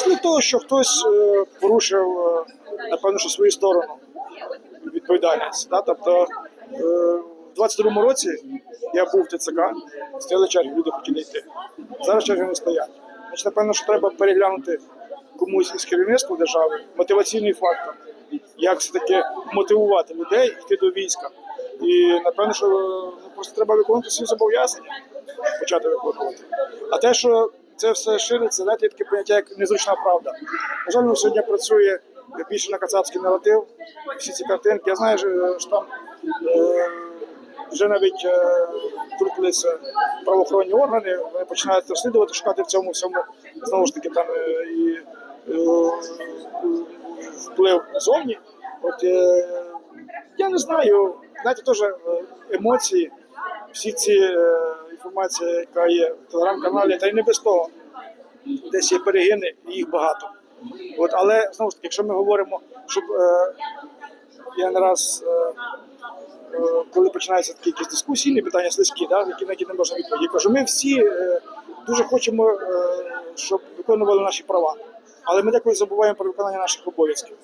наслідок того, що хтось е, порушив, е, напевно, що свою сторону відповідальність. Да? Тобто е, в 22-му році я був в ТЦК, стояли черги, люди хотіли йти. Зараз черги не стоять. Значить, напевно, що треба переглянути комусь із керівництва держави мотиваційний фактор, як все-таки мотивувати людей йти до війська. І напевно, що ну, просто треба виконувати свої зобов'язання, почати виконувати. А те, що це все шириться, знаєте, таке поняття, як незручна правда. На жаль, воно сьогодні працює більше на кацапський наратив. Всі ці картинки. Я знаю, що що там е, вже навіть е, правоохоронні органи, вони починають розслідувати, шукати в цьому всьому знову ж таки там е, і е, вплив зовні. От е, я не знаю, знаєте, теж е, емоції, всі ці е, інформації, яка є в телеграм-каналі, та й не без того. Десь є перегини, і їх багато. От, але знову ж таки, якщо ми говоримо, щоб е, я не раз, е, е, коли починаються такі якісь дискусійні питання слизькі, да, які на які не можна відповідати, я кажу, ми всі е, дуже хочемо, е, щоб виконували наші права, але ми деколи забуваємо про виконання наших обов'язків.